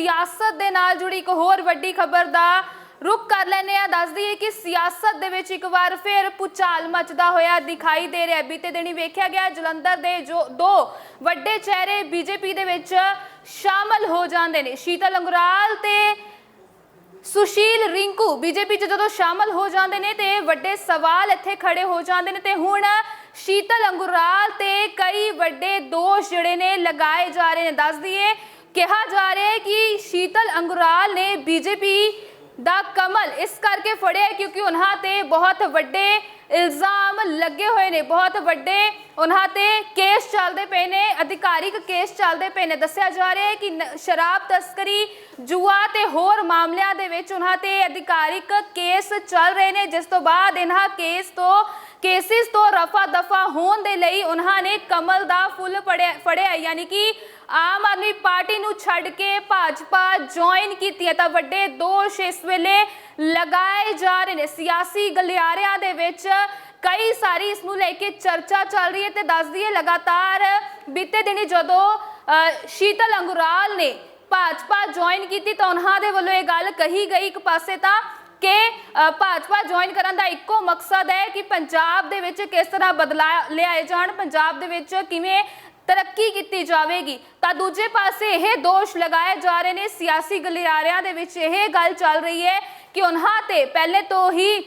ਸਿਆਸਤ ਦੇ ਨਾਲ ਜੁੜੀ ਇੱਕ ਹੋਰ ਵੱਡੀ ਖਬਰ ਦਾ ਰੁਕ ਕਰ ਲੈਨੇ ਆ ਦੱਸ ਦਈਏ ਕਿ ਸਿਆਸਤ ਦੇ ਵਿੱਚ ਇੱਕ ਵਾਰ ਫਿਰ ਪੁਚਾਲ ਮਚਦਾ ਹੋਇਆ ਦਿਖਾਈ ਦੇ ਰਿਹਾ ਬੀਤੇ ਦਿਨੀ ਵੇਖਿਆ ਗਿਆ ਜਲੰਧਰ ਦੇ ਜੋ ਦੋ ਵੱਡੇ ਚਿਹਰੇ ਬੀਜੇਪੀ ਦੇ ਵਿੱਚ ਸ਼ਾਮਲ ਹੋ ਜਾਂਦੇ ਨੇ। ਸ਼ੀਤਲ ਅੰਗਰਾਲ ਤੇ ਸੁਸ਼ੀਲ ਰਿੰਕੂ ਬੀਜੇਪੀ ਚ ਜਦੋਂ ਸ਼ਾਮਲ ਹੋ ਜਾਂਦੇ ਨੇ ਤੇ ਵੱਡੇ ਸਵਾਲ ਇੱਥੇ ਖੜੇ ਹੋ ਜਾਂਦੇ ਨੇ ਤੇ ਹੁਣ ਸ਼ੀਤਲ ਅੰਗੁਰਾਲ ਤੇ ਕਈ ਵੱਡੇ ਦੋਸ਼ ਜਿਹੜੇ ਨੇ ਲਗਾਏ ਜਾ ਰਹੇ ਨੇ। ਦੱਸ ਦਈਏ ਕਿਹਾ ਜਾ ਰਿਹਾ ਹੈ ਕਿ ਸ਼ੀਤਲ ਅੰਗੁਰਾਲ ਨੇ ਬੀਜੇਪੀ ਦਾ ਕਮਲ ਇਸ ਕਰਕੇ ਫੜਿਆ ਕਿਉਂਕਿ ਉਹਨਾਂ ਤੇ ਬਹੁਤ ਵੱਡੇ ਇਲਜ਼ਾਮ ਲੱਗੇ ਹੋਏ ਨੇ, ਬਹੁਤ ਵੱਡੇ ਉਹਨਾਂ ਤੇ ਕੇਸ ਚੱਲਦੇ ਪਏ ਨੇ, ਅਧਿਕਾਰਿਕ ਕੇਸ ਚੱਲਦੇ ਪਏ ਨੇ। ਦੱਸਿਆ ਜਾ ਰਿਹਾ ਹੈ ਕਿ ਨ- ਸ਼ਰਾਬ ਤਸਕਰੀ, ਜੂਆ ਤੇ ਹੋਰ ਮਾਮਲਿਆਂ ਦੇ ਵਿੱਚ ਉਹਨਾਂ ਤੇ ਅਧਿਕਾਰਿਕ ਕੇਸ ਚੱਲ ਰਹੇ ਨੇ, ਜਿਸ ਤੋਂ ਬਾਅਦ ਇਹਨਾਂ ਕੇਸ ਤੋਂ ਕੇਸਿਸ ਤੋਂ ਰਫਾ ਦਫਾ ਹੋਣ ਦੇ ਲਈ ਉਹਨਾਂ ਨੇ ਕਮਲ ਦਾ ਫੁੱਲ ਫੜਿਆ ਯਾਨੀ ਕਿ ਆਮ ਆਦਮੀ ਪਾਰਟੀ ਨੂੰ ਛੱਡ ਕੇ ਭਾਜਪਾ ਜੁਆਇਨ ਕੀਤੀ ਹੈ ਤਾਂ ਵੱਡੇ ਦੋਸ਼ ਇਸ ਵੇਲੇ ਲਗਾਏ ਜਾ ਰਹੇ ਨੇ। ਸਿਆਸੀ ਗਲਿਆਰਿਆਂ ਦੇ ਵਿੱਚ ਕਈ ਸਾਰੀ ਇਸ ਨੂੰ ਲੈ ਕੇ ਚਰਚਾ ਚੱਲ ਰਹੀ ਹੈ ਤੇ ਦੱਸ ਦਈਏ ਲਗਾਤਾਰ ਬੀਤੇ ਦਿਨੀ ਜਦੋਂ ਅ, ਸ਼ੀਤਲ ਅੰਗੁਰਾਲ ਨੇ ਭਾਜਪਾ ਜੁਆਇਨ ਕੀਤੀ ਤਾਂ ਉਹਨਾਂ ਦੇ ਵੱਲੋਂ ਇਹ ਗੱਲ ਕਹੀ ਗਈ ਇੱਕ ਪਾਸੇ ਤਾਂ ਕਿ ਭਾਜਪਾ ਜੁਆਇਨ ਕਰਨ ਦਾ ਇੱਕੋ ਮਕਸਦ ਹੈ ਕਿ ਪੰਜਾਬ ਦੇ ਵਿੱਚ ਕਿਸ ਤਰ੍ਹਾਂ ਬਦਲਾਅ ਲਿਆਏ ਜਾਣ, ਪੰਜਾਬ ਦੇ ਵਿੱਚ ਕਿਵੇਂ ਤਰੱਕੀ ਕੀਤੀ ਜਾਵੇਗੀ। ਤਾਂ ਦੂਜੇ ਪਾਸੇ ਇਹ ਦੋਸ਼ ਲਗਾਏ ਜਾ ਰਹੇ ਨੇ, ਸਿਆਸੀ ਗਲਿਆਰਿਆਂ ਦੇ ਵਿੱਚ ਇਹ ਗੱਲ ਚੱਲ ਰਹੀ ਹੈ ਕਿ ਉਹਨਾਂ ਤੇ ਪਹਿਲੇ ਤੋਂ ਹੀ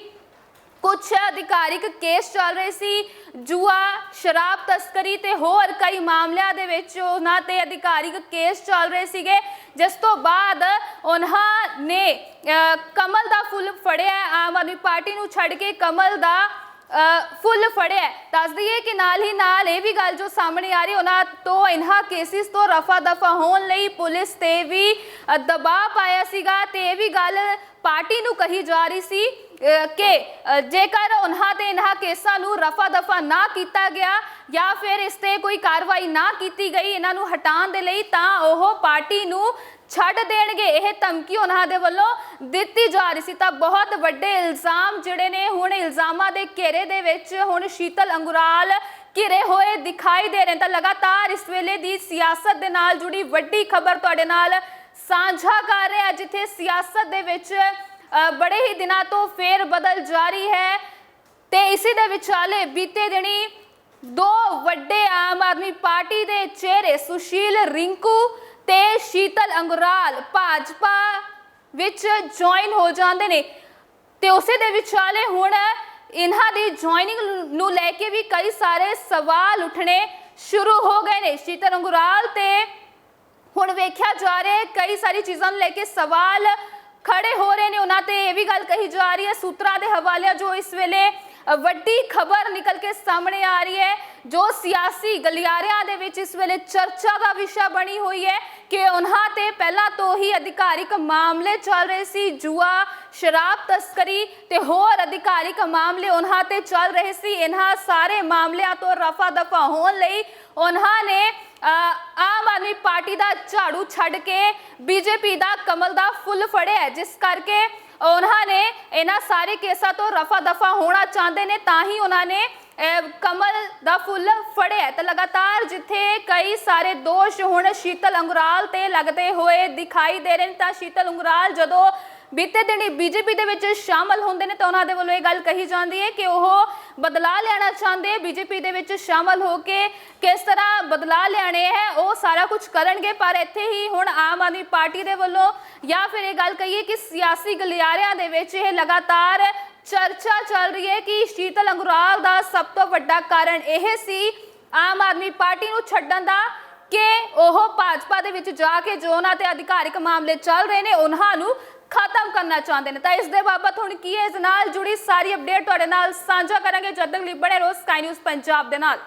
ਕੁਝ ਅਧਿਕਾਰਿਕ ਕੇਸ ਚੱਲ ਰਹੇ ਸੀ। ਜੂਆ, ਸ਼ਰਾਬ ਤਸਕਰੀ ਤੇ ਹੋਰ ਕਈ ਮਾਮਲਿਆਂ ਦੇ ਵਿੱਚ ਉਹਨਾਂ ਤੇ ਅਧਿਕਾਰਿਕ ਕੇਸ ਚੱਲ ਰਹੇ ਸੀਗੇ। ਜਿਸ ਤੋਂ ਬਾਅਦ ਉਹਨਾਂ ਨੇ ਕਮਲ ਦਾ ਫੁੱਲ ਫੜਿਆ, ਆਮ ਆਦਮੀ ਪਾਰਟੀ ਨੂੰ ਛੱਡ ਕੇ ਕਮਲ ਦਾ ਫੁੱਲ ਫੜਿਆ। ਦੱਸ ਦਈਏ ਕਿ ਨਾਲ ਹੀ ਨਾਲ ਇਹ ਵੀ ਗੱਲ ਜੋ ਸਾਹਮਣੇ ਆ ਰਹੀ, ਉਹਨਾਂ ਤੋਂ ਇਨ੍ਹਾਂ ਕੇਸਿਸ ਤੋਂ ਰਫਾ ਦਫਾ ਹੋਣ ਲਈ ਪੁਲਿਸ ਤੇ ਵੀ ਦਬਾਅ ਪਾਇਆ ਸੀਗਾ ਤੇ ਇਹ ਵੀ ਗੱਲ ਪਾਰਟੀ ਨੂੰ ਕਹੀ ਜਾ ਰਹੀ ਸੀ ਕਿ ਜੇਕਰ ਉਹਨਾਂ ਤੇ ਇਨ੍ਹਾਂ ਕੇਸਾਂ ਨੂੰ ਰਫਾ ਦਫਾ ਨਾ ਕੀਤਾ ਗਿਆ ਜਾਂ ਫਿਰ ਇਸ ਤੇ ਕੋਈ ਕਾਰਵਾਈ ਨਾ ਕੀਤੀ ਗਈ ਇਹਨਾਂ ਨੂੰ ਹਟਾਉਣ ਦੇ ਲਈ, ਤਾਂ ਉਹ ਪਾਰਟੀ ਨੂੰ ਛੱਡ ਦੇਣਗੇ। ਇਹ ਧਮਕੀ ਉਹਨਾਂ ਦੇ ਵੱਲੋਂ ਦਿੱਤੀ ਜਾ ਰਹੀ ਸੀ। ਤਾਂ ਬਹੁਤ ਵੱਡੇ ਇਲਜ਼ਾਮ ਜਿਹੜੇ ਨੇ, ਹੁਣ ਇਲਜ਼ਾਮਾਂ ਦੇ ਘੇਰੇ ਦੇ ਵਿੱਚ ਹੁਣ ਸ਼ੀਤਲ ਅੰਗੁਰਾਲ ਘਿਰੇ ਹੋਏ ਦਿਖਾਈ ਦੇ ਰਹੇ ਤਾਂ ਲਗਾਤਾਰ ਇਸ ਵੇਲੇ ਦੀ ਸਿਆਸਤ ਦੇ ਨਾਲ ਜੁੜੀ ਵੱਡੀ ਖਬਰ ਤੁਹਾਡੇ ਨਾਲ ਸਾਂਝਾ ਕਰ ਰਹੇ ਹਾਂ ਜਿੱਥੇ ਸਿਆਸਤ ਦੇ ਵਿੱਚ ਬੜੇ ਹੀ ਦਿਨਾਂ ਤੋਂ ਫੇਰ ਬਦਲ ਜਾਰੀ ਹੈ। ਤੇ ਇਸੇ ਦੇ ਵਿਚਾਲੇ ਬੀਤੇ ਦਿਨੀ ਦੋ ਵੱਡੇ ਆਮ ਆਦਮੀ ਪਾਰਟੀ ਦੇ ਚਿਹਰੇ ਸੁਸ਼ੀਲ ਰਿੰਕੂ ਤੇ ਸ਼ੀਤਲ ਅੰਗੁਰਾਲ ਭਾਜਪਾ ਵਿੱਚ ਜੁਆਇਨ ਹੋ ਜਾਂਦੇ ਨੇ। ਤੇ ਉਸੇ ਦੇ ਵਿਚਾਲੇ ਹੁਣ ਇਹਨਾਂ ਦੀ ਜੁਆਇਨਿੰਗ ਨੂੰ ਲੈ ਕੇ ਵੀ ਕਈ ਸਾਰੇ ਸਵਾਲ ਉੱਠਣੇ ਸ਼ੁਰੂ ਹੋ ਗਏ ਨੇ। ਸ਼ੀਤਲ ਅੰਗੁਰਾਲ ਤੇ ਹੁਣ ਵੇਖਿਆ ਜਾ ਰਿਹਾ ਕਈ ਸਾਰੀ ਚੀਜ਼ਾਂ ਨੂੰ ਲੈ ਕੇ ਸਵਾਲ ਖੜੇ ਹੋ ਰਹੇ ਨੇ। ਉਹਨਾਂ ਤੇ ਇਹ ਵੀ ਗੱਲ ਕਹੀ ਜਾ ਰਹੀ ਹੈ, ਸੂਤਰਾਂ ਦੇ ਹਵਾਲੇ ਜੋ ਇਸ ਵੇਲੇ ਵੱਡੀ ਖਬਰ ਨਿਕਲ ਕੇ ਸਾਹਮਣੇ ਆ ਰਹੀ ਹੈ, ਜੋ ਸਿਆਸੀ ਗਲਿਆਰਿਆਂ ਦੇ ਵਿੱਚ ਇਸ ਵੇਲੇ ਚਰਚਾ ਦਾ ਵਿਸ਼ਾ ਬਣੀ ਹੋਈ ਹੈ ਕਿ ਉਹਨਾਂ ਤੇ ਪਹਿਲਾਂ ਤੋਂ ਹੀ ਅਧਿਕਾਰਿਕ ਮਾਮਲੇ ਚੱਲ ਰਹੇ ਸੀ, ਜੂਆ, ਸ਼ਰਾਬ ਤਸਕਰੀ ਤੇ ਹੋਰ ਅਧਿਕਾਰਿਕ ਮਾਮਲੇ ਉਹਨਾਂ ਤੇ ਚੱਲ ਰਹੇ ਸੀ। ਇਹਨਾਂ ਸਾਰੇ ਮਾਮਲਿਆਂ ਤੋਂ ਰਫਾ ਦਫਾ ਹੋਣ ਲਈ ਉਹਨਾਂ ਨੇ ਆਮ ਆਦਮੀ ਪਾਰਟੀ ਦਾ ਝਾੜੂ ਛੱਡ ਕੇ, ਬੀਜੇਪੀ ਦਾ ਕਮਲ ਦਾ ਫੁੱਲ ਫੜਿਆ ਜਿਸ ਕਰਕੇ ਉਹਨਾਂ ਨੇ ਇਹਨਾਂ ਸਾਰੇ ਕੇਸਾਂ ਤੋਂ ਰਫਾ ਦਫਾ ਹੋਣਾ ਚਾਹੁੰਦੇ ਨੇ, ਤਾਂ ਹੀ ਉਹਨਾਂ ਨੇ ਕਮਲ ਦਾ ਫੁੱਲ ਫੜਿਆ ਹੈ। ਤਾਂ ਲਗਾਤਾਰ ਜਿੱਥੇ ਕਈ ਸਾਰੇ ਦੋਸ਼ ਹੁਣ ਸ਼ੀਤਲ ਅੰਗਰਾਲ ਤੇ ਲੱਗਦੇ ਹੋਏ ਦਿਖਾਈ ਦੇ ਰਹੇ ਨੇ, ਤਾਂ ਸ਼ੀਤਲ ਅੰਗੁਰਾਲ ਜਦੋਂ ਬੀਤੇ ਦਿਨੀ ਬੀਜੇਪੀ ਦੇ ਵਿੱਚ ਸ਼ਾਮਲ ਹੁੰਦੇ ਨੇ ਤਾਂ ਉਹਨਾਂ ਦੇ ਵੱਲੋਂ ਇਹ ਗੱਲ ਕਹੀ ਜਾਂਦੀ ਹੈ ਕਿ ਉਹ ਬਦਲਾਅ ਲੈਣਾ ਚਾਹੁੰਦੇ, ਬੀਜੇਪੀ ਦੇ ਵਿੱਚ ਸ਼ਾਮਲ ਹੋ ਕੇ ਕਿਸ ਤਰ੍ਹਾਂ ਬਦਲਾਅ ਲਿਆਣੇ ਹੈ, ਉਹ ਸਾਰਾ ਕੁਝ ਕਰਨਗੇ, ਪਰ ਇੱਥੇ ਹੀ ਹੁਣ ਆਮ ਆਦਮੀ ਪਾਰਟੀ ਦੇ ਵੱਲੋਂ ਜਾਂ ਫਿਰ ਇਹ ਗੱਲ ਕਹੀਏ ਕਿ ਸਿਆਸੀ ਗਲਿਆਰਿਆਂ ਦੇ ਵਿੱਚ ਇਹ ਲਗਾਤਾਰ ਚਰਚਾ ਚੱਲ ਰਹੀ ਹੈ ਕਿ ਸ਼ੀਤਲ ਅੰਗੁਰਾਲ ਦਾ ਸਭ ਤੋਂ ਵੱਡਾ ਕਾਰਨ ਇਹ ਸੀ ਆਮ ਆਦਮੀ ਪਾਰਟੀ ਨੂੰ ਛੱਡਣ ਦਾ ਕਿ ਉਹ ਭਾਜਪਾ ਦੇ ਵਿੱਚ ਜਾ ਕੇ ਜੋ ਉਹਨਾਂ ਤੇ ਅਧਿਕਾਰਿਕ ਮਾਮਲੇ ਚੱਲ ਰਹੇ ਨੇ, ਉਹਨਾਂ ਨੂੰ ਖਤਮ ਕਰਨਾ ਚਾਹੁੰਦੇ ਨੇ। ਤਾਂ ਇਸ ਦੇ ਬਾਬਤ ਹੁਣ ਕੀ ਹੈ? ਇਸ ਨਾਲ ਜੁੜੀ ਸਾਰੀ ਅਪਡੇਟ ਤੁਹਾਡੇ ਨਾਲ ਸਾਂਝਾ ਕਰਾਂਗੇ। ਜਦ ਤੱਕ ਲਈ ਬਣੇ ਰਹੋ ਸਕਾਈ ਨਿਊਜ਼ ਪੰਜਾਬ ਦੇ ਨਾਲ।